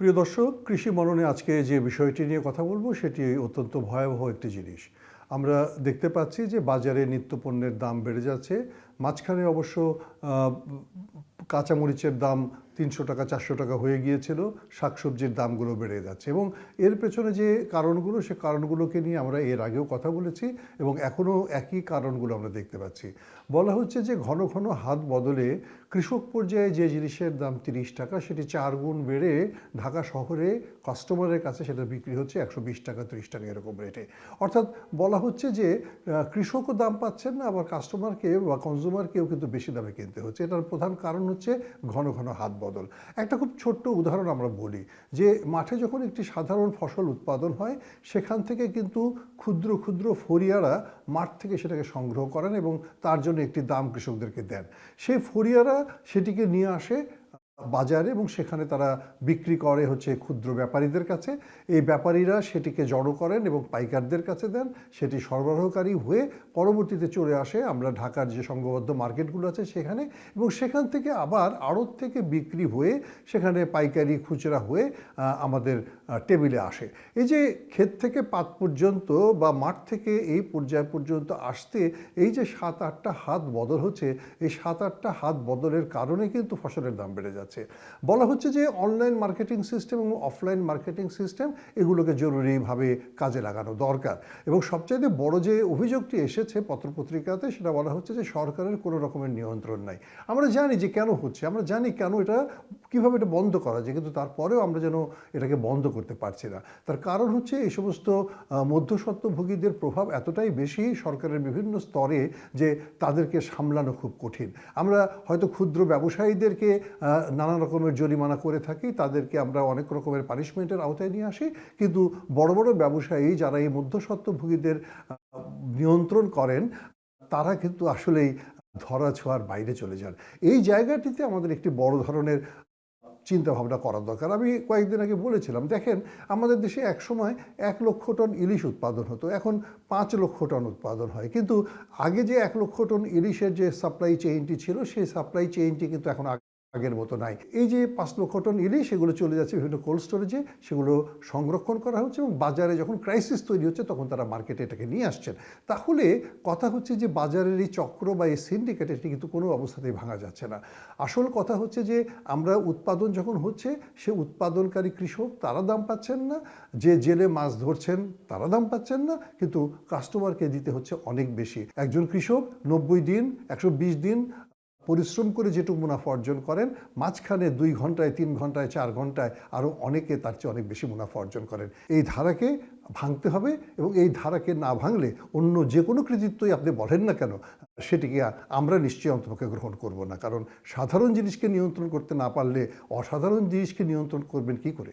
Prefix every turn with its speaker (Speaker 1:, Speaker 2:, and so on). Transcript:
Speaker 1: প্রিয় দর্শক, কৃষি মননে আজকে যে বিষয়টি নিয়ে কথা বলব সেটি অত্যন্ত ভয়াবহ একটি জিনিস। আমরা দেখতে পাচ্ছি যে বাজারে নিত্যপণ্যের দাম বেড়ে যাচ্ছে। মাঝখানে অবশ্য কাঁচামরিচের দাম তিনশো টাকা, চারশো টাকা হয়ে গিয়েছিল, শাকসবজির দামগুলো বেড়ে যাচ্ছে। এবং এর পেছনে যে কারণগুলো, সে কারণগুলোকে নিয়ে আমরা এর আগেও কথা বলেছি এবং এখনও একই কারণগুলো আমরা দেখতে পাচ্ছি। বলা হচ্ছে যে ঘন ঘন হাত বদলে কৃষক পর্যায়ে যে জিনিসের দাম তিরিশ টাকা, সেটি চার গুণ বেড়ে ঢাকা শহরে কাস্টমারের কাছে সেটা বিক্রি হচ্ছে একশো বিশ টাকা, ত্রিশ টাকা এরকম রেটে। অর্থাৎ বলা হচ্ছে যে কৃষকও দাম পাচ্ছেন না, আবার কাস্টমারকে বা কনজিউমারকেও কিন্তু বেশি দামে কিনতে হচ্ছে। এটার প্রধান কারণ হচ্ছে ঘন ঘন হাত বদল। একটা খুব ছোট্ট উদাহরণ আমরা বলি যে, মাঠে যখন একটি সাধারণ ফসল উৎপাদন হয়, সেখান থেকে কিন্তু ক্ষুদ্র ক্ষুদ্র ফরিয়ারা মাঠ থেকে সেটাকে সংগ্রহ করেন এবং তার জন্য একটি দাম কৃষকদেরকে দেন। সেই ফরিয়ারা সেটিকে নিয়ে আসে বাজারে এবং সেখানে তারা বিক্রি করে হচ্ছে ক্ষুদ্র ব্যাপারীদের কাছে। এই ব্যাপারীরা সেটিকে জড়ো করেন এবং পাইকারদের কাছে দেন। সেটি সরবরাহকারী হয়ে পরবর্তীতে চলে আসে আমরা ঢাকার যে সংঘবদ্ধ মার্কেটগুলো আছে সেখানে এবং সেখান থেকে আবার আড়ত থেকে বিক্রি হয়ে সেখানে পাইকারি খুচরা হয়ে আমাদের টেবিলে আসে। এই যে ক্ষেত থেকে পাত পর্যন্ত বা মাঠ থেকে এই পর্যায় পর্যন্ত আসতে এই যে সাত আটটা হাত বদল হচ্ছে, এই সাত আটটা হাত বদলের কারণে কিন্তু ফসলের দাম বেড়ে যাচ্ছে। বলা হচ্ছে যে অনলাইন মার্কেটিং সিস্টেম এবং অফলাইন মার্কেটিং সিস্টেম এগুলোকে জরুরিভাবে কাজে লাগানো দরকার। এবং সবচাইতে বড় যে অভিযোগটি এসেছে পত্রপত্রিকাতে, সেটা বলা হচ্ছে যে সরকারের কোনো রকমের নিয়ন্ত্রণ নাই। আমরা জানি যে কেন হচ্ছে, আমরা জানি কেন এটা, কীভাবে এটা বন্ধ করা যায়, কিন্তু তারপরেও আমরা যেন এটাকে বন্ধ করতে পারছি না। তার কারণ হচ্ছে এই সমস্ত মধ্যস্বত্বভোগীদের প্রভাব এতটাই বেশি সরকারের বিভিন্ন স্তরে যে তাদেরকে সামলানো খুব কঠিন। আমরা হয়তো ক্ষুদ্র ব্যবসায়ীদেরকে নানা রকমের জরিমানা করে থাকি, তাদেরকে আমরা অনেক রকমের পানিশমেন্টের আওতায় নিয়ে আসি। কিন্তু বড় বড় ব্যবসায়ী যারা এই মধ্যস্বত্বভোগীদের নিয়ন্ত্রণ করেন, তারা কিন্তু আসলেই ধরা ছোঁয়ার বাইরে চলে যান। এই জায়গাটিতে আমাদের একটি বড় ধরনের চিন্তা ভাবনা করা দরকার। আমি কয়েকদিন আগে বলেছিলাম, দেখেন, আমাদের দেশে এক সময় এক লক্ষ টন ইলিশ উৎপাদন হতো, এখন পাঁচ লক্ষ টন উৎপাদন হয়। কিন্তু আগে যে এক লক্ষ টন ইলিশের যে সাপ্লাই চেইনটি ছিল, সেই সাপ্লাই চেইনটি কিন্তু এখন আগের মতো নাই। এই যে পাঁচ লক্ষ টন ইলিশ সেগুলো চলে যাচ্ছে বিভিন্ন কোল্ড স্টোরেজে সেগুলো সংরক্ষণ করা হচ্ছে এবং বাজারে যখন ক্রাইসিস তৈরি হচ্ছে, তখন তারা মার্কেটে এটাকে নিয়ে আসছেন। তাহলে কথা হচ্ছে যে বাজারের এই চক্র বা এই সিন্ডিকেট এটি কিন্তু কোনো অবস্থাতেই ভাঙা যাচ্ছে না। আসল কথা হচ্ছে যে আমরা উৎপাদন যখন হচ্ছে, সে উৎপাদনকারী কৃষক তারা দাম পাচ্ছেন না, যে জেলে মাছ ধরছেন তারা দাম পাচ্ছেন না, কিন্তু কাস্টমারকে দিতে হচ্ছে অনেক বেশি। একজন কৃষক নব্বই দিন, একশো বিশ দিন পরিশ্রম করে যেটুকু মুনাফা অর্জন করেন, মাঝখানে দুই ঘন্টায় তিন ঘন্টায় চার ঘন্টায় আরও অনেকে তার চেয়ে অনেক বেশি মুনাফা অর্জন করেন। এই ধারাকে ভাঙতে হবে এবং এই ধারাকে না ভাঙলে অন্য যে কোনো কৃতিত্বই আপনি বলেন না কেন, সেটিকে আমরা নিশ্চয়ই অন্তপক্ষে গ্রহণ করব না। কারণ সাধারণ জিনিসকে নিয়ন্ত্রণ করতে না পারলে অসাধারণ জিনিসকে নিয়ন্ত্রণ করবেন কি করে?